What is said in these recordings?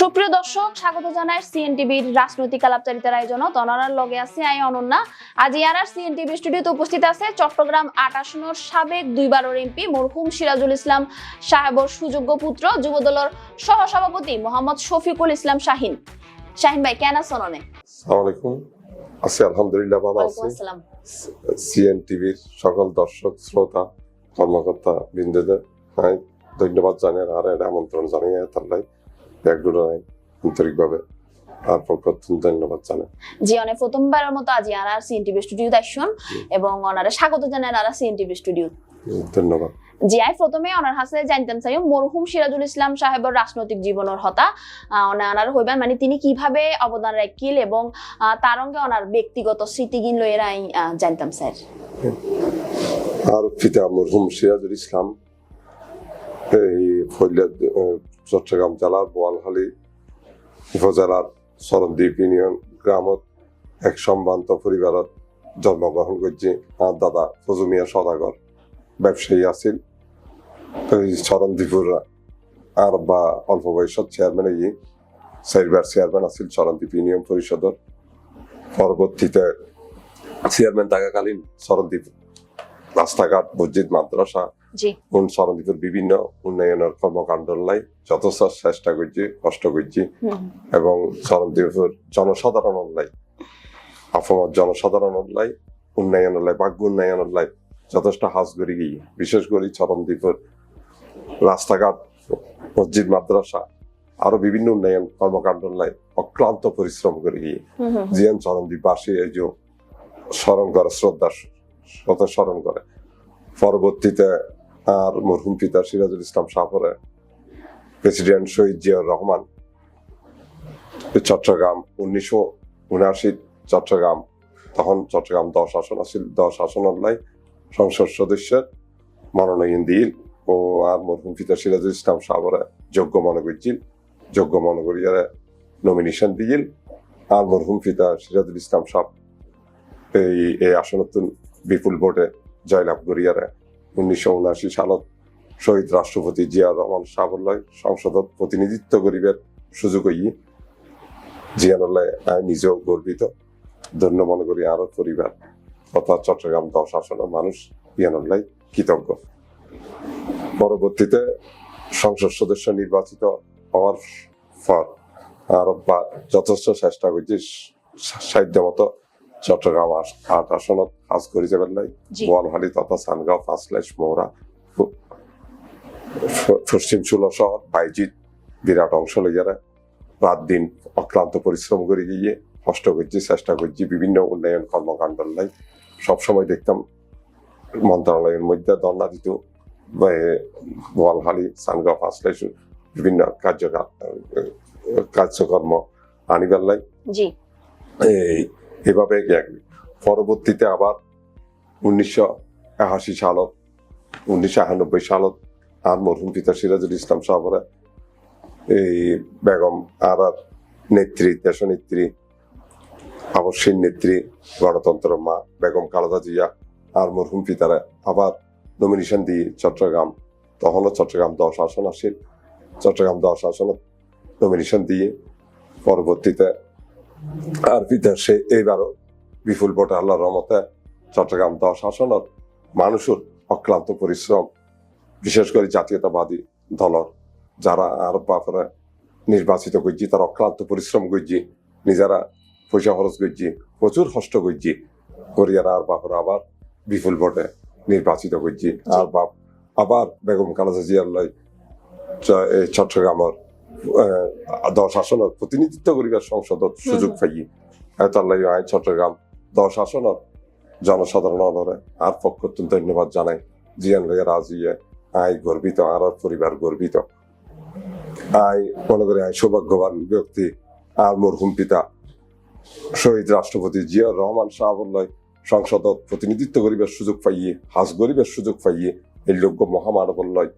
সুপ্রিয় দর্শক স্বাগত জানাই সিএনটিভির রাজনৈতিক আলাপচারিতার আয়োজনত অনারার লগে আছে আই অনন্যা। আজ ইয়ারার সিএনটিভি স্টুডিওতে উপস্থিত আছে চট্টগ্রাম আট আসনের সাবেক দুইবারের এমপি মরহুম সিরাজুল ইসলাম সাহেবর সুযোগ্য পুত্র যুবদলের সহসভাপতি মোহাম্মদ শফিকুল ইসলাম শাহিন। শাহিন ভাই কেন আছেন অনে? আছি আলহামদুলিল্লাহ ভালো আছি। আসসালাম। সিএন টিভির সকল দর্শক শ্রোতা কর্মকর্তা বৃন্দদের আমি ধন্যবাদ জানাই আর এটা আমন্ত্রণ জানাই তাল্লাই। একগুলো আন্তরিকভাবে আর প্রত্যন্ত ধন্যবাদ জানাই। জি অনেক প্রথমবারের মতো আজ ইয়ারার সিএনটিভি স্টুডিওতে আসছেন এবং ওনারা স্বাগত জানাই আর সিএনটিভি স্টুডিও ধন্যবাদ। জি আই প্রথমে ওনার হাসে জানতাম চাই মরহুম সিরাজুল ইসলাম সাহেবের রাজনৈতিক জীবনের হতা। ওনার হইবেন মানে তিনি কীভাবে অবদান রাখিল এবং তার অঙ্গে ওনার ব্যক্তিগত স্মৃতিগিন লইয়ের আই জানতাম স্যার। আর পিতা মরহুম সিরাজুল ইসলাম এই চট্টগ্রাম জেলার বোয়ালখালী উপজেলার সরদ্বীপ ইউনিয়ন গ্রামত এক সম্ভ্রান্ত পরিবারত জন্মগ্রহণ করছে আর দাদা ফজু মিয়া সদাগর। ব্যবসায়ী আছিল। চরণদ্বীপুর আর বা অল্প বয়সত চেয়ারম্যান এই চারবার চেয়ারম্যান আছিল চরণদ্বীপ ইউনিয়ন পরিষদর পরবর্তীতে চেয়ারম্যান থাকাকালীন চরণদ্বীপ রাস্তাঘাট, মসজিদ, মাদ্রাসা উন চরণদ্বীপের বিভিন্ন উন্নয়নের কর্মকাণ্ড লাই যথেষ্ট চেষ্টা করছি কষ্ট করছি এবং চরণদ্বীপের জনসাধারণ লাই অসমত জনসাধারণ লাই উন্নয়ন লাই ভাগ্য উন্নয়ন লাই যথেষ্ট হাজ করে গিয়ে বিশেষ করে চরণদ্বীপের রাস্তাঘাট মসজিদ মাদ্রাসা আরও বিভিন্ন উন্নয়ন কর্মকাণ্ড লাই অক্লান্ত পরিশ্রম করে গিয়ে জিয়ান চরণদ্বীপবাসী এই যে স্মরণ করে শ্রদ্ধা স্মরণ করে। পরবর্তীতে আর মরহুম পিতা সিরাজুল ইসলাম সাফরে, প্রেসিডেন্ট শহীদ জিয়াউর রহমান, চট্টগ্রাম উনিশশো উনআশি চট্টগ্রাম, তখন চট্টগ্রাম দশ আসন আছিল, দশ আসন লাই সংসদ সদস্যের মনোনয়ন দিল ও আর মরহুম পিতা সিরাজুল ইসলাম সাহরে যোগ্য মনে করছিল যোগ্য মনে করিয়া নমিনেশন দিল আর মরহুম পিতা সিরাজুল ইসলাম সাহ এই এই আসনতুন বিপুল ভোটে জয়লাভ করিয়ারে। উনিশশো উনআশি সালত শহীদ রাষ্ট্রপতি জিয়া রহমান সাহবল্লয় সংসদত প্রতিনিধিত্ব করিবার সুযোগ হই জিয়ানুল্লাহ নিজেও গর্বিত। ধন্য মনে করি আরও পরিবার তথা চট্টগ্রাম দশ আসনের মানুষ জিয়ানুল্লাহ কৃতজ্ঞ। পরবর্তীতে সংসদ সদস্য নির্বাচিত হওয়ার পর আর বা যথেষ্ট চেষ্টা করছি সাধ্য মতো চট্টগ্রাম আট আসনত কাজ করি যাবেন নাই। জি। বোয়ালহালি তথা সানগাঁও পাঁচলাইশ প- পশ্চিম চুলো শহর বাইজিৎ বিরাট অংশ লইয়ারা রাত দিন অক্লান্ত পরিশ্রম করে গিয়ে কষ্ট করছি চেষ্টা করছি বিভিন্ন উন্নয়ন কর্মকাণ্ড লাই সবসময় দেখতাম মন্ত্রণালয়ের মধ্যে দণ্ডা দিত বোয়ালহালি সানগাঁও পাঁচলাইশ বিভিন্ন কার্যকাল কার্যকর্ম আনিবার লাই জি। এই এভাবে পরবর্তীতে আবার উনিশশো একাশি সালত, উনিশশো একানব্বই সালত আর মরহুম পিতা সিরাজুল ইসলাম সাহরে এই বেগম আর আর নেত্রী, দেশনেত্রী আবশ্যিক নেত্রী, গণতন্ত্র মা বেগম খালেদা জিয়া আর মরহুম পিতারা আবার নমিনেশন দিয়ে চট্টগ্রাম, তখনও চট্টগ্রাম দশ আসন আসিল চট্টগ্রাম দশ আসনত নমিনেশন দিয়ে পরবর্তীতে আর সে এইবারও বিপুল ভোটে আল্লাহর রহমতে চট্টগ্রাম দশ আসনত মানুষের অক্লান্ত পরিশ্রম, বিশেষ করে জাতীয়তাবাদী দলর যারা আর বাপরে নির্বাচিত করছি তারা অক্লান্ত পরিশ্রম করছি নিজেরা পয়সা খরচ করছি প্রচুর কষ্ট করছি করিয়ারা আর বাপরে আবার বিপুল ভোটে নির্বাচিত করছি আর বাপ আবার বেগম খালেদা জিয়ার লাই চ- এই চট্টগ্রামের দশ আসনের প্রতিনিধিত্ব করিবার সংসদত সুযোগ। পাই তার লাগে আই চট্টগ্রাম দশ আসনের জনসাধারণের আর পক্ষ ধন্যবাদ জানাই। জিয়ান লইয়া রাজিয়ে আই গর্বিত আর পরিবার গর্বিত। আই মনে করি আই সৌভাগ্যবান ব্যক্তি আর মরহুম পিতা। শহীদ রাষ্ট্রপতি জিয়াউর রহমান সাহাবুল্লাহ সংসদত প্রতিনিধিত্ব করিবার সুযোগ পাইয়ে হাজ গরিবের সুযোগ পাইয়ে এই লোক মহামানবল্লয়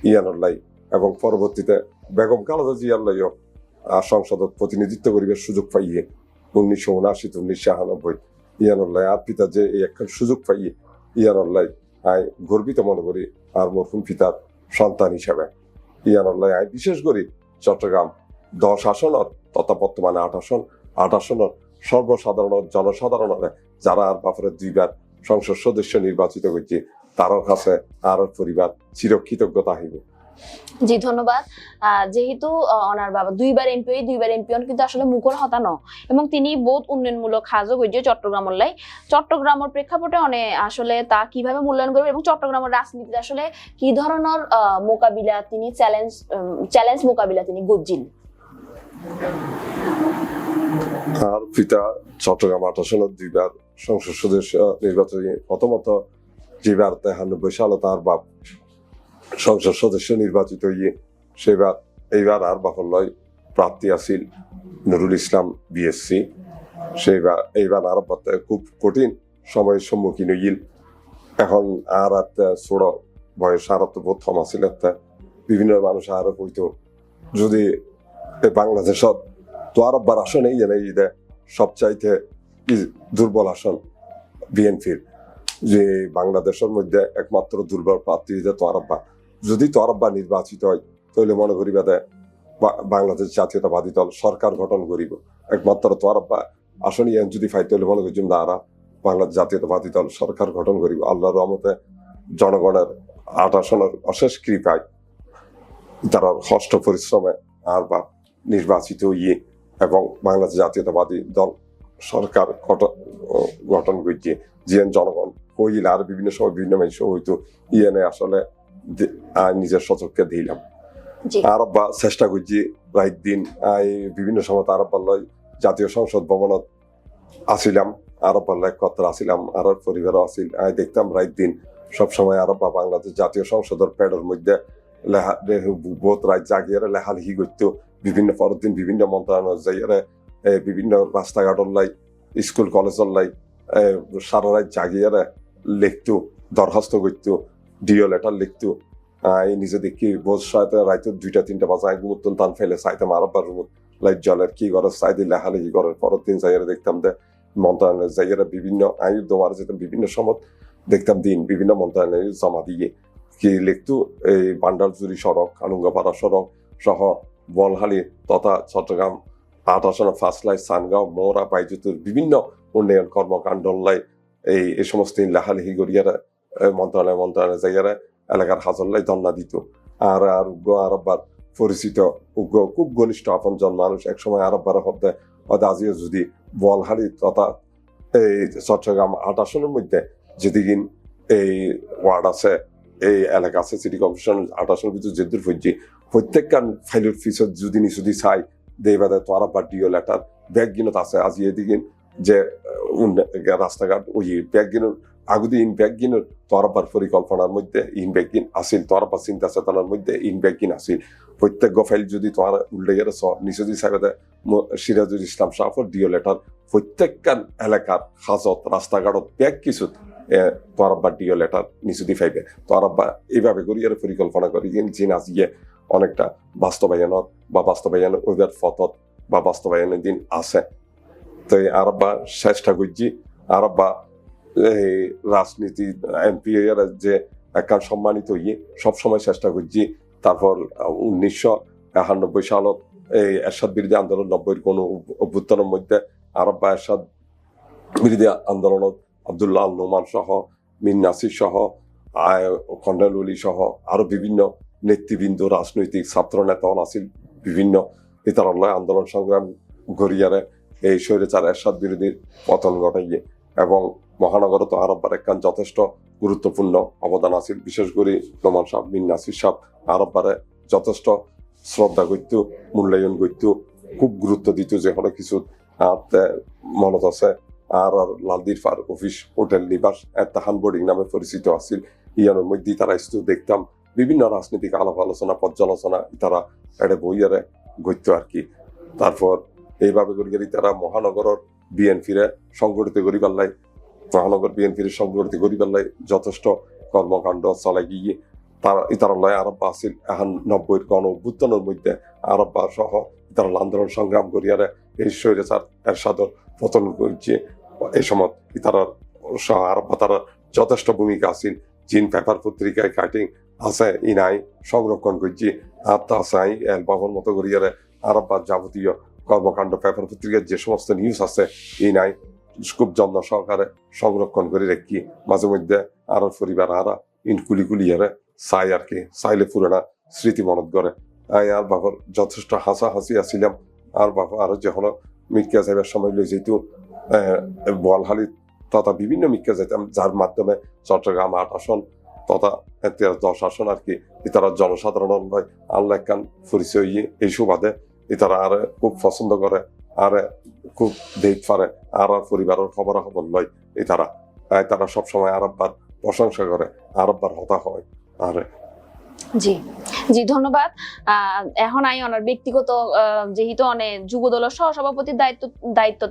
ইয়ানুল্লাহ এবং পরবর্তীতে বেগম খালেদা জিয়াল্লাইও সংসদত প্রতিনিধিত্ব করিবার সুযোগ পাইয়ে উনিশশো উনআশি উনিশশো আটানব্বই ইয়ানুল্লাহ আর পিতা যে এই একখান সুযোগ পাইয়ে ইয়ানুল্লাহ আই গর্বিত মনে করি আর মরহুম পিতার সন্তান হিসাবে ইয়ানুল্লাহ আই বিশেষ করি চট্টগ্রাম দশ আসনের তথা বর্তমানে আট আসন আট আসনের সর্বসাধারণ জনসাধারণের যারা আর বাপরে দুইবার সংসদ সদস্য নির্বাচিত করছে তার কাছে আর পরিবার চিরকৃতজ্ঞতা হইবে জি, ধন্যবাদ। যেহেতু ওনার বাবা দুইবার এমপি দুইবার এমপি কিন্তু আসলে মুখর হতানো এবং তিনি বহুত উন্নয়নমূলক কাজও করছে চট্টগ্রাম লাই চট্টগ্রামের প্রেক্ষাপটে অনেক আসলে তা কীভাবে মূল্যায়ন করবে এবং চট্টগ্রামের রাজনীতিতে আসলে কি ধরনের মোকাবিলা তিনি চ্যালেঞ্জ চ্যালেঞ্জ মোকাবিলা তিনি গজ্জিন তার পিতা চট্টগ্রাম আসনের দুইবার সংসদ সদস্য নির্বাচনী প্রথমত যেবার তেহানব্বই সালে তার বাপ সংসদ সদস্য নির্বাচিত হইয়ে সেবার, এইবার আর বাপর লয় প্রার্থী আছিল নুরুল ইসলাম বিএসসি সেইবার এইবার আর খুব কঠিন সময়ের সম্মুখীন হইল। এখন আর একটা ছোট বয়স, আর তো প্রথম আছিল একটা। বিভিন্ন মানুষ আর কইতো, যদি বাংলাদেশত তো আর বার আসন এই জানে ঈদে সবচাইতে দুর্বল আসন বিএনপির যে বাংলাদেশের মধ্যে একমাত্র দুর্বল প্রার্থী যে তোয়ারব্বা যদি তোয়ারব্বা নির্বাচিত হয়, তাহলে মনে করি বাদে বা- বাংলাদেশ জাতীয়তাবাদী দল সরকার গঠন করিব। একমাত্র তোয়ারব্বা আসন ইয়ান যদি ফাইতে হলে মনে করছি তারা বাংলাদেশ জাতীয়তাবাদী দল সরকার গঠন করিব। আল্লাহর রহমতে জনগণের আট আসনের অশেষ কৃপায় তারা ষষ্ঠ পরিশ্রমে আর বা নির্বাচিত ইয়ে এবং বাংলাদেশ জাতীয়তাবাদী দল সরকার গঠন- করছে জিএন জনগণ হইল আর বিভিন্ন সময় বিভিন্ন মানুষ হইতো ইয়েনে আসলে নিজের সচককে দিলাম আরব্বা চেষ্টা করছি রাইত দিন বিভিন্ন সময় আরব্বার লয় জাতীয় সংসদ ভবনত আসিলাম আরব্বার লয় কত্র আসিলাম আর পরিবারও আসিল আই দেখতাম রাইত দিন সবসময় আরব্বা বাংলাদেশ জাতীয় সংসদের প্যাডের মধ্যে লেহা রে- বহুত রাত জাগিয়ে লেহালেহি করতো বিভিন্ন পরদিন বিভিন্ন মন্ত্রণালয় যাইয়ারে বিভিন্ন রাস্তাঘাটর লাই স্কুল কলেজের লাই সারা রাত জাগিয়ারে লিখতো দরখাস্ত করতো ডিও লেটার লিখতো। আই নিজে দেখি বোঝ সাথে রাইতে দুইটা, তিনটা বাজে আই মুতন টান ফেলে সাইতাম আরব্বার রুমত লাইট জলের কি করে সাইদি লেহালেহি করে। পরের দিন যাইয়ারে দেখতাম যে মন্ত্রণালয় যাইয়ারে বিভিন্ন আয়ু দোমার যেতাম বিভিন্ন সময় দেখতাম দিন, বিভিন্ন মন্ত্রণালয়ে জমা দিয়ে। কি লিখতো, এই বান্ডারজুরি সড়ক কানুঙ্গাপাড়া সড়ক সহ বলহালি তথা চট্টগ্রাম আট আসন ফাঁসলাই, সানগাঁও, মৌরা, বাইজুতুর বিভিন্ন উন্নয়ন কর্মকাণ্ড লাই এই এই সমস্ত লেহালেহি গড়িয়ারা মন্ত্রণালয় মন্ত্রণালয় জায়গারা এলাকার হাজল্লাই দন্না দিত। আর আর উগ্র আরব্বার পরিচিত উগ্র খুব ঘনিষ্ঠ আপনজন মানুষ একসময় আরব্বার হতে হয়তো আজিও যদি বলহালি তথা এই চট্টগ্রাম আট আসনের মধ্যে যেদিন এই ওয়ার্ড আছে, এই এলাকা আছে সিটি কর্পোরেশন আট আসনের ভিতরে যেদূর পর্যন্ত প্রত্যেকখান ফাইলের ফিসত যদি নি যদি চাই দেবাদে তো আরব্বার ডিও লেটার ব্যাগ গিনত আছে, আজি এদিকে যে রাস্তাঘাট ওই ব্যাগ গিনত আগুদি ইন ব্যাগ গিনত তোরাবার পরিকল্পনার মধ্যে ইন ব্যাগ গিন আসিল তোরাবার চিন্তা চেতনার মধ্যে ইন ব্যাগ গিন আসিল প্রত্যেক ফাইল যদি তোমার গেলে নিচে যদি সাইবাদে সিরাজুল ইসলাম শাহর ডিও লেটার, প্রত্যেকখান এলাকার হাজত রাস্তাঘাটত ব্যাগ কিছু তোরাব্বা ডিও লেটার নিচে দি ফাইবে তোরাব্বা এইভাবে করি আর পরিকল্পনা করি জিন আজিয়ে অনেকটা বাস্তবায়নত বা বাস্তবায়ন ওইবার ফতত বা বাস্তবায়নের দিন আছে। তো আরব্বা চেষ্টা করছি আরব্বা রাজনীতি এমপি যে একটা সম্মানিত ইয়ে সবসময় চেষ্টা করছি। তারপর উনিশশো একানব্বই সালত এই এরশাদ বিরোধী আন্দোলন, নব্বইয়ের কোন অভ্যুত্থানের মধ্যে আরব্বা এরশাদ বিরোধী আন্দোলনত আবদুল্লাহ নোমান সহ মিন নাসির সহ খন্ডাল অলি সহ, আরও বিভিন্ন নেতৃবৃন্দ, রাজনৈতিক ছাত্র নেতা আছিল বিভিন্ন ইতারাল্লাহ আন্দোলন সংগ্রাম গড়িয়ারে এই স্বৈরাচার এরশাদ বিরোধীর পতন ঘটাইয়ে এবং মহানগরত আরব্বার একখান যথেষ্ট গুরুত্বপূর্ণ অবদান আছিল। বিশেষ করে নোমান সাহ মিন নাসির সাহ আরব্বারে যথেষ্ট শ্রদ্ধা করত মূল্যায়ন করত খুব গুরুত্ব দিত যে কোনো কিছু মনত আছে। আর আর লালদির ফার অফিস, হোটেল নিবাস তাহান বোর্ডিং নামে পরিচিত আছিল। ইয়ানোর মধ্যে তারা ইস্তু দেখতাম, বিভিন্ন রাজনৈতিক আলাপ আলোচনা, পর্যালোচনা তারা এটা বইয়ারে গইত আর কি তারপর এইভাবে করি তারা মহানগরের বিএনপিরে সংগঠিত করি পারলাই মহানগর বিএনপির সংগঠিত করি যথেষ্ট কর্মকাণ্ড চলাই গিয়ে তার ইতারা লয় আরব্বা আছিল এখন নব্বইয়ের গণ অভ্যুত্থানের মধ্যে আরব্বা সহ তারা আন্দোলন সংগ্রাম করিয়ারে এই স্বৈরাচার এরশাদর পতন করছে এই সময় তারার সহ আরব্বা তারা যথেষ্ট ভূমিকা আছিল জিন পেপার পত্রিকায় কাটিং আছে ইনাই সংরক্ষণ করছি তা আছে অ্যালবামের মতো করিয়ারে আর বা যাবতীয় কর্মকাণ্ড পেপার পত্রিকার যে সমস্ত নিউজ আছে এই নাই। খুব যত্ন সহকারে সংরক্ষণ করে রেখি। মাঝে মধ্যে আর পরিবার আরা ইন কুলি কুলি আরে চাই আর কি, চাইলে পুরোনা স্মৃতি মনত করে। আই আর বাবার যথেষ্ট হাসা হাসি আসিলাম আর বাবা আরও যে হলো মিটকা যাইবার সময় লই যেহেতু বোয়ালহালি তথা বিভিন্ন মিটকা যাইতাম যার মাধ্যমে চট্টগ্রাম আট আসন তথা দশ আসন আর কি, ইতারা জনসাধারণ লয় আল্লাহ পরিচয় ইয়ে এই সুবাদে ইতারা আর খুব পছন্দ করে, আর খুব দেখ পারে। আর আর পরিবারের খবর খবর লয়। ইতারা আহ, তারা সবসময় আরব্বার প্রশংসা করে আরব্বার হতা হয়। আর জি জি ধন্যবাদ। এখন আই ওনার ব্যক্তিগত যেহেতু অনেক যুব দলের সহসভাপতির দায়িত্ব দায়িত্ব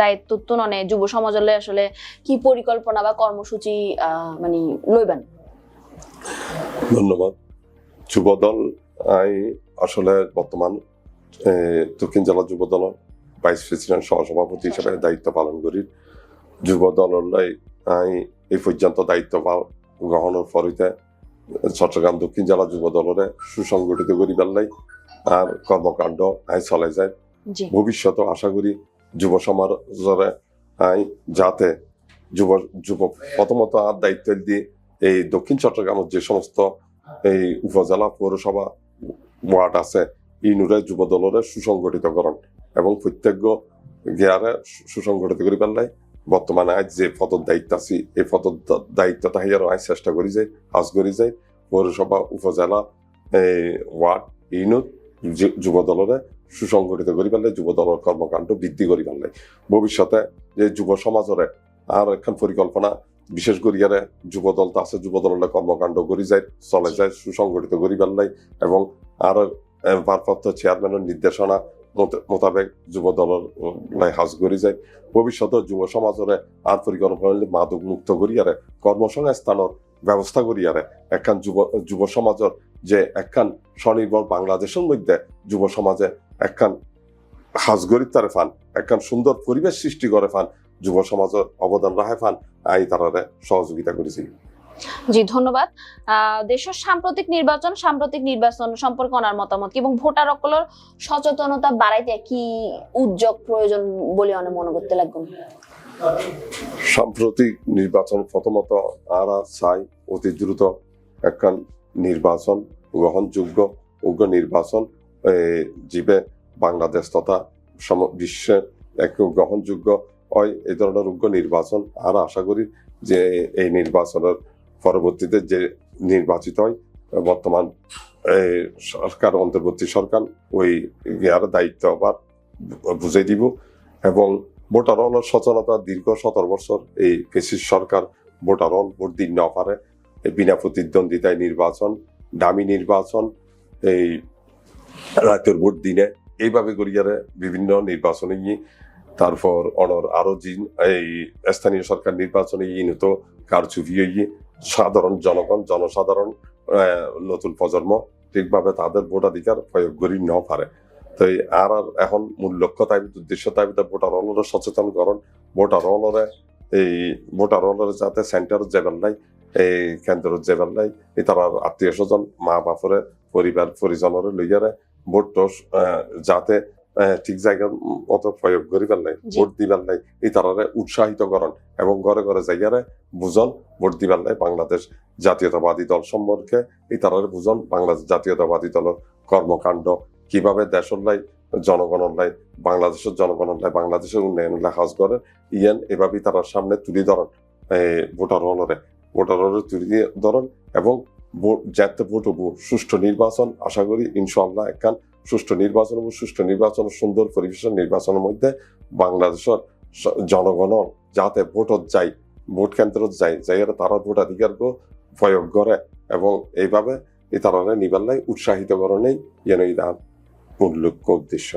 দায়িত্ব তো অনেক যুব সমাজলে আসলে কি পরিকল্পনা বা কর্মসূচি মানে লইবেন? ধন্যবাদ। যুবদল আই আসলে বর্তমান দক্ষিণ জেলা যুব যুবদল ভাইস প্রেসিডেন্ট সহসভাপতি হিসেবে দায়িত্ব পালন করি। যুবদললাই আই এই পর্যন্ত দায়িত্ব গ্রহণের পরিতে চট্টগ্রাম দক্ষিণ জেলা যুবদলরে সুসংগঠিত করি পেলাই আর কর্মকাণ্ড আই চলে যায়। ভবিষ্যতে আশা করি যুব সমাজরে আই যাতে যুব যুব প্রথমত আর দায়িত্ব দিয়ে এই দক্ষিণ চট্টগ্রামের যে সমস্ত এই উপজেলা পৌরসভা ওয়ার্ড আছে ইনুরে যুব দলরে সুসংগঠিতকরণ। এবং প্রত্যেক গিয়ারে সুসংগঠিত করে পেলাই বর্তমানে আজ যে পদর দায়িত্ব আছি, এই পদর দা- দায়িত্বটা হাইয়ারও আজ চেষ্টা করি যাই আজ করি যাই পৌরসভা, উপজেলা, এই ওয়ার্ড যু- যুব দলরে সুসংগঠিত করি পারলে যুব দলের কর্মকাণ্ড বৃদ্ধি করি পারলে ভবিষ্যতে যে যুব সমাজরে আর এখন পরিকল্পনা বিশেষ করিয়ারে যুব দল তো আছে যুব দলের কর্মকাণ্ড করি যায়, চলে যায়, সুসংগঠিত করি পারলাই এবং আর ভারপ্রাপ্ত চেয়ারম্যানের নির্দেশনা মোতাবেক যুব লাই হাজ করি যায় ভবিষ্যতে যুব সমাজরে আর পরিকল্পনা মাদক মুক্ত করিয়ারে কর্মসংস্থানের ব্যবস্থা করিয়ারে একখান যুব যুব সমাজের যে একখান স্বনির্ভর বাংলাদেশের মধ্যে যুব সমাজে একখান হাজগরিত তারে ফান, একখান সুন্দর পরিবেশ সৃষ্টি করে ফান, যুব সমাজের অবদান রাখে ফান, আই তারারে সহযোগিতা করেছি। জি, ধন্যবাদ। দেশের সাম্প্রতিক নির্বাচন সাম্প্রতিক নির্বাচন সম্পর্কে ওনার মতামত এবং ভোটার অকলের সচেতনতা বাড়াইতে কি উদ্যোগ প্রয়োজন বলে অনেক মনে করতে লাগবে? সাম্প্রতিক নির্বাচন প্রথমত আরা চাই অতি দ্রুত একখান নির্বাচন, গ্রহণযোগ্য, উগ্র নির্বাচন জীবে বাংলাদেশ তথা বিশ্বের এক গ্রহণযোগ্য হয় এই ধরনের উগ্র নির্বাচন। আর আশা করি যে এই নির্বাচনের পরবর্তীতে যে নির্বাচিত হয়, বর্তমান সরকার, অন্তর্বর্তী সরকার, ওই ইয়ার দায়িত্ব আবার বুঝাই দিব এবং ভোটার হল সচেতনতা দীর্ঘ সতেরো বছর। এই কেসিস সরকার ভোটার হল ভোট দিন না পারে। বিনা প্রতিদ্বন্দ্বিতায় নির্বাচন, দামি নির্বাচন, এই রাতের ভোট দিনে। এইভাবে করিয়ারে বিভিন্ন নির্বাচনে গিয়ে তারপর অনর আরও জিন, এই স্থানীয় সরকার নির্বাচনে ইয়ে তো কারচুপি গিয়ে সাধারণ জনগণ, জনসাধারণ নতুন প্রজন্ম ঠিকভাবে তাদের ভোটাধিকার প্রয়োগ করি ন পারে। তো আর আর এখন মূল লক্ষ্য তাই উদ্দেশ্য তাই ভোটার হলরে সচেতনকরণ ভোটার হলরে এই ভোটার হলরে যাতে সেন্টার যাবেন নাই, এই কেন্দ্র যাবেন নাই তার আত্মীয় স্বজন মা বাপরে পরিবার পরিজনরে লইয়ারে ভোট যাতে ঠিক জায়গার মতো প্রয়োগ করিবার নাই ভোট দিবার নাই। এই তারারে উৎসাহিত করণ এবং ঘরে ঘরে জায়গারে বুঝন ভোট দিবার নাই বাংলাদেশ জাতীয়তাবাদী দল সম্পর্কে। এই তারারে বুঝন বাংলাদেশ জাতীয়তাবাদী দলের কর্মকাণ্ড কীভাবে দেশের লাই জনগণের লাই বাংলাদেশের জনগণের লাই বাংলাদেশের উন্নয়ন লাই হাজ করে ইয়ান এভাবেই তারা সামনে তুলি ধরন এই ভোটার হলরে। ভোটার হলরে তুলি ধরন এবং ভোট যাতে ভোট সুষ্ঠু নির্বাচন আশা করি ইনশাল্লাহ একখান সুষ্ঠু নির্বাচন এবং সুষ্ঠু নির্বাচন, সুন্দর পরিবেশের নির্বাচনের মধ্যে বাংলাদেশের জনগণ যাতে ভোটত যাই ভোট কেন্দ্র যাই যাই তারা ভোটাধিকার প্রয়োগ করে এবং এইভাবে এই নিবার নিবাল্লাই উৎসাহিত করণেই যেন তার মূল লক্ষ্য উদ্দেশ্য।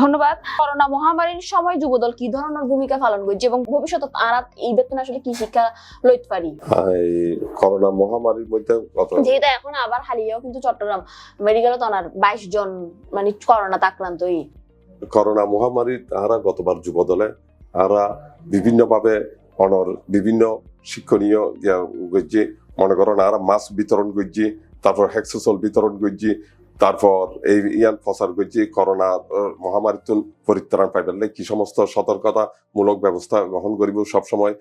ধন্যবাদ। করোনা মহামারীর সময় যুবদল কি ধরনের ভূমিকা পালন করছে এবং ভবিষ্যতে তারা এই বেতন আসলে কি শিক্ষা লইতে পারি? করোনা মহামারীর মধ্যে যেহেতু এখন আবার হালিয়েও কিন্তু চট্টগ্রাম মেডিকেলে তো ওনার বাইশ জন মানে আক্রান্তই করোনা মহামারী তাহারা গতবার যুব দলে তারা বিভিন্নভাবে অনর বিভিন্ন শিক্ষণীয় গজ্জি মনে করেন আর মাস্ক বিতরণ করছি তারপর হেক্সোসল বিতরণ করছি তারপর এই ইয়ান প্রচার করছি করোনা মহামারী পরিত্রাণ পাইবার লাগে কি সমস্ত সতর্কতা মূলক ব্যবস্থা গ্রহণ করিব সবসময়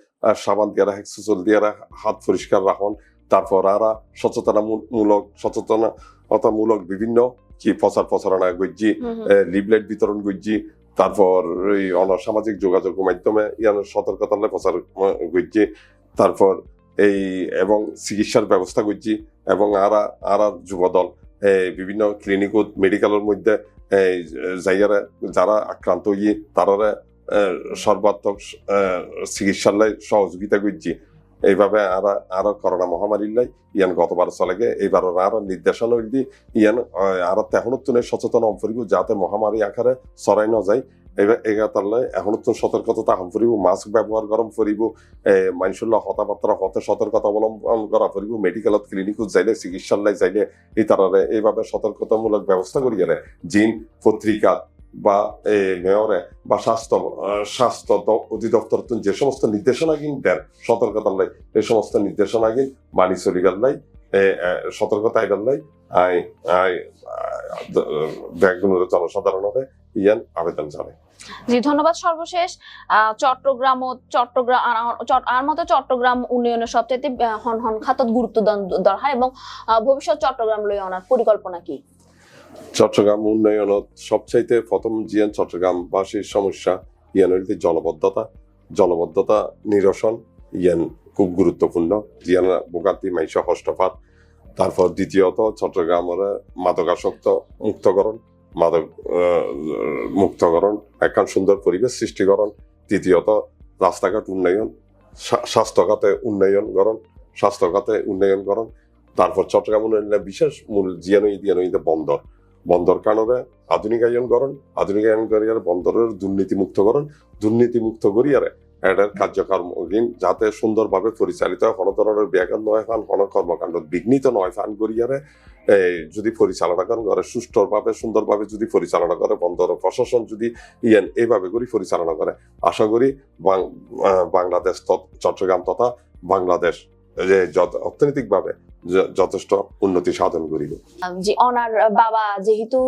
সাবান দিয়ে রাখ সুচল দিয়ে হাত পরিষ্কার রাখুন। তারপর আরা সচেতনামূলক সচেতনতামূলক বিভিন্ন কি প্রচার প্রচারণা করছি হুম। বিতরণ করছি। তারপর এই অনসামাজিক যোগাযোগ মাধ্যমে ইয়ান সতর্কতা প্রচার করছি। তারপর এই এবং চিকিৎসার ব্যবস্থা করছি এবং আরা আরা যুবদল বিভিন্ন ক্লিনিক মেডিকেলের মধ্যে এই জায়গারা যারা আক্রান্ত হয়ে তারা সর্বাত্মক চিকিৎসালয় সহযোগিতা করছি এইভাবে আরা আরও করোনা মহামারীর লাই, ইয়ান গতবার চলে গে এইবার আরও নির্দেশনা দি ইয়ান আরও তেহনত্তনে সচেতন অম্পরিক যাতে মহামারী আকারে সরাই না যায় এবার এগাতালে এখনত্তন সতর্কতা হাম ফুরিব মাস্ক ব্যবহার গরম ফুরিব মানুষের হতাবার্তা হতে সতর্কতা অবলম্বন করা ফুরিব মেডিকেলত ক্লিনিকত যাইলে চিকিৎসালয় যাইলে এই তারারে এইভাবে সতর্কতামূলক ব্যবস্থা করি গেলে জিন পত্রিকা বা এ, মেয়রে বা স্বাস্থ্য স্বাস্থ্য অধিদপ্তর যে সমস্ত নির্দেশনা কিন দেন সতর্কতার লাই এই সমস্ত নির্দেশনা কিন মানি চলিগার লাই এ, এ, সতর্কতা আইগার লাই আই আই ব্যাগগুলোর জনসাধারণের ইয়ান আবেদন জানাই। জি ধন্যবাদ সর্বশেষ। চট্টগ্রাম ও চট্টগ্রাম আর- মতো চট্টগ্রাম উন্নয়নের সবচেয়ে হন হন খাতত গুরুত্ব দান- দরকার এবং ভবিষ্যৎ চট্টগ্রাম লই অনার পরিকল্পনা কি? চট্টগ্রাম উন্নয়নত সবচাইতে প্রথম জিয়ান চট্টগ্রামবাসীর সমস্যা। ইয়ান হইতে জলবদ্ধতা জলবদ্ধতা নিরসন। ইয়ান খুব গুরুত্বপূর্ণ। জিয়ান ভোগান্তি মাইসা হস্তপাত। তারপর দ্বিতীয়ত চট্টগ্রামের মাদকাসক্ত মুক্তকরণ। মাদক আহ, মুক্তকরণ একখান সুন্দর পরিবেশ সৃষ্টিকরণ। তৃতীয়ত রাস্তাঘাট উন্নয়ন স্বা- স্বাস্থ্যখাতে উন্নয়ন করণ স্বাস্থ্যখাতে উন্নয়ন করণ। তারপর চট্টগ্রাম উন্নয়নের বিশেষ মূল জিয়ানই দিয়ানইতে বন্দর। বন্দর কারণে আধুনিকায়ন করণ আধুনিকায়ন করিয়ার বন্দরের দুর্নীতি মুক্ত করণ দুর্নীতি মুক্ত করিয়ারে এটার কার্যক্রম যাতে সুন্দরভাবে পরিচালিত হয়। কোনো ধরনের ব্যাঘাত নয় ফান কোনো কর্মকাণ্ড বিঘ্নিত নয় ফান করিয়ারে যদি পরিচালনা করেন করে সুষ্ঠুভাবে সুন্দরভাবে যদি পরিচালনা করে বন্দর প্রশাসন যদি ইয়েন এইভাবে করে পরিচালনা করে। আশা করি বাংলাদেশ চট্টগ্রাম তথা বাংলাদেশ, যে অর্থনৈতিকভাবে যথেষ্ট উন্নতি সাধন করিবে আহ, যে অনার বাবা যেহেতু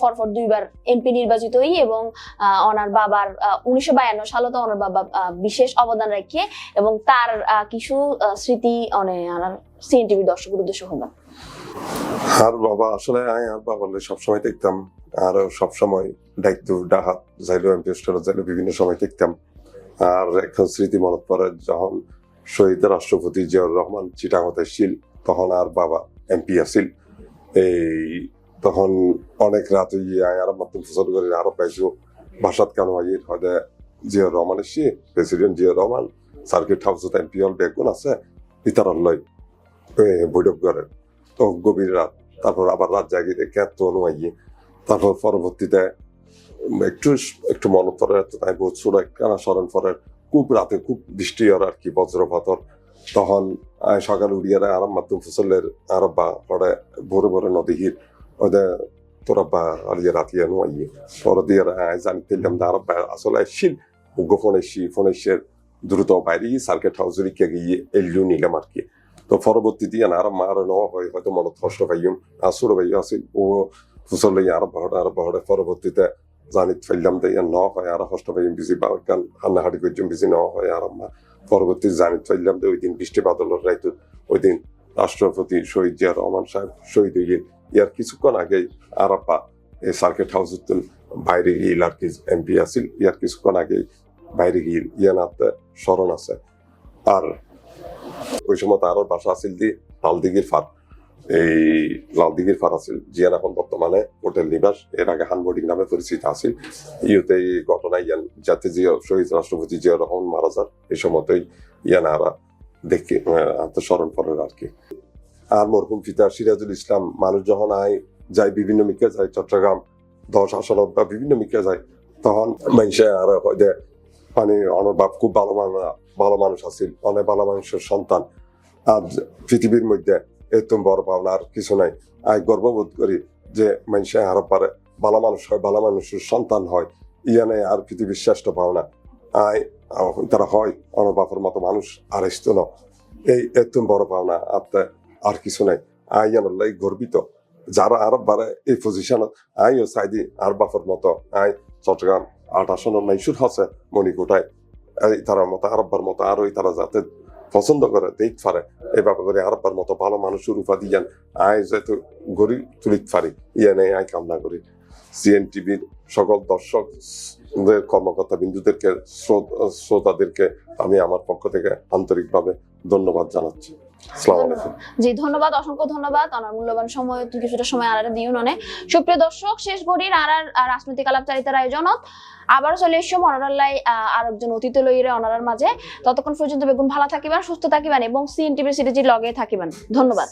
ফরফর দুইবার এমপি নির্বাচিত হই এবং অনার বাবার উনিশশো বায়ান্ন সালত অনার বাবা বিশেষ অবদান রাখে এবং তার কিছু স্মৃতি অনে আনার সিএনটিভি দর্শকের উদ্দেশ্য হলো। আর বাবা আসলে আমি আর বাবা সবসময় দেখতাম আর সবসময় দায়িত্ব ডাহাত যাইলো এমপি স্টোরে যাইলো বিভিন্ন সময় দেখতাম। আর এখন স্মৃতি মনত পড়ে যখন শহীদ রাষ্ট্রপতি জিয়াউর রহমান চিটাগত এসেছিল তখন আর বাবা এমপি আছিল এই তখন অনেক রাত হয়ে আয় আর মাত্র ফসল করে আরও পাইছো। ভাষাত কেন আইয়ের? হয়তো জিয়াউর রহমান এসছি, প্রেসিডেন্ট জিয়াউর রহমান সার্কিট হাউসত এমপি হল, বেগুন আছে ইতারার লয় বৈঠক করে। তো গভীর রাত, তারপর আবার রাত জাগি জাগিয়ে কেত অনুয়াইয়ে তারপর পরবর্তীতে, একটু একটু মনে পড়ে তাই ছোট একখানা স্মরণ পরে, খুব রাতে খুব বৃষ্টি আর কি বজ্রপাতর তখন সকাল উড়িয়ারে আরাম মাধ্যম ফসলের আরব্বা, পরে ভোরে ভোরে নদী হির ওদের তোরাব্বা আলিয়া রাতিয়া নুয়াইয়ে পরে দিয়ে জানি তেলাম দা আরব্বা, আসলে আসছিল উগ্র ফোন এসি ফোন এসে দ্রুত বাইরে গিয়ে সার্কেট হাউসের গিয়ে এলিও নিলাম আর কি। তো পরবর্তীতে আর মার নেওয়া হয়, হয়তো মনত কষ্ট পাইম আসুর ভাই আছিল ও ফুসল আর বাহটা আর বাহটা পরবর্তীতে জানিত ফেললাম তাই ন, হয়, আর কষ্ট পাইম বিজি বা কান হান্না হাড়ি করছুম নেওয়া হয় আর মা পরবর্তী জানিত ফেললাম ওই দিন বৃষ্টি বাদলের রাইতো ওই দিন রাষ্ট্রপতি শহীদ জিয়া রহমান সাহেব শহীদ হয়ে ইয়ার কিছুক্ষণ আগেই আরাপা এই সার্কিট হাউস বাইরে গিয়ে আর কি এমপি আছিল। ইয়ার কিছুক্ষণ আগেই বাইরে গিয়ে ইয়ানাতে স্মরণ আছে। আর ওই সময় তারও বাসা আছিল দি, তালদিঘির ফার এই লালদিঘির ফার আছিল। জিয়ান এখন বর্তমানে হোটেল নিবাস, এর আগে হানবোর্ডিং নামে পরিচিত আছিল। ইউতে এই ঘটনা ইয়ান যাতে জিয়া শহীদ রাষ্ট্রপতি জিয়া রহমান মারা যান এই সময়তেই ইয়ান আরা দেখে আত্মস্মরণ করেন আর কি। আর মরহুম পিতা সিরাজুল ইসলাম মানুষ যখন আয় যায় বিভিন্ন মিকে যায়, চট্টগ্রাম দশ আসন বা বিভিন্ন মিকে যায়, তখন মানুষে আর হয়তো মানে আমার বাপ খুব ভালো ভালো মানুষ আছিল অনেক ভালো মানুষের সন্তান। আর পৃথিবীর মধ্যে এরকম বড় পাওনা আর কিছু নাই। আই গর্ববোধ করি যে মানুষে আরও পারে, ভালো মানুষ হয়, ভালো মানুষের সন্তান হয়, ইয়ানে আর পৃথিবীর শ্রেষ্ঠ পাওনা আই তারা হয়, আমার বাপের মতো মানুষ আর আসতো না। এই এরকম বড় পাওনা আর আর কিছু নাই। আই ইয়ানুল্লাহ গর্বিত। যারা আরব বারে এই পজিশন আইও সাইদি আর বাফর মতো। আই চট্টগ্রাম আট আসনের মাইসুর হসে মণিকোটায়। তারার মতো, আরব্বার মতো আরও তারা যাতে পছন্দ করে দেখতে পারে এইভাবে করে আরব্বার মতো ভালো মানুষের দিয়ে যান আয় যেহেতু গড়ি তুলিতে পারি ইয়ে নেই আয় কামনা করি। সিএন টিভির সকল দর্শক কর্মকর্তা বিন্দুদেরকে শ্রোতাদেরকে আমি আমার পক্ষ থেকে আন্তরিকভাবে ধন্যবাদ জানাচ্ছি। জি ধন্যবাদ অসংখ্য ধন্যবাদ। অনার মূল্যবান সময় কিছুটা সময় আর দিন ননে। সুপ্রিয় দর্শক শেষ ঘড়ির আর আর রাজনৈতিক আলাপচারিতার আয়োজনত আবার চলে এসছো মনোরাল্লাই আর একজন অতীত লইরে অনারার মাঝে। ততক্ষণ পর্যন্ত বেগুন ভালো থাকিবেন সুস্থ থাকিবেন এবং সিএনটিভি সিরিজের লগে থাকিবেন। ধন্যবাদ।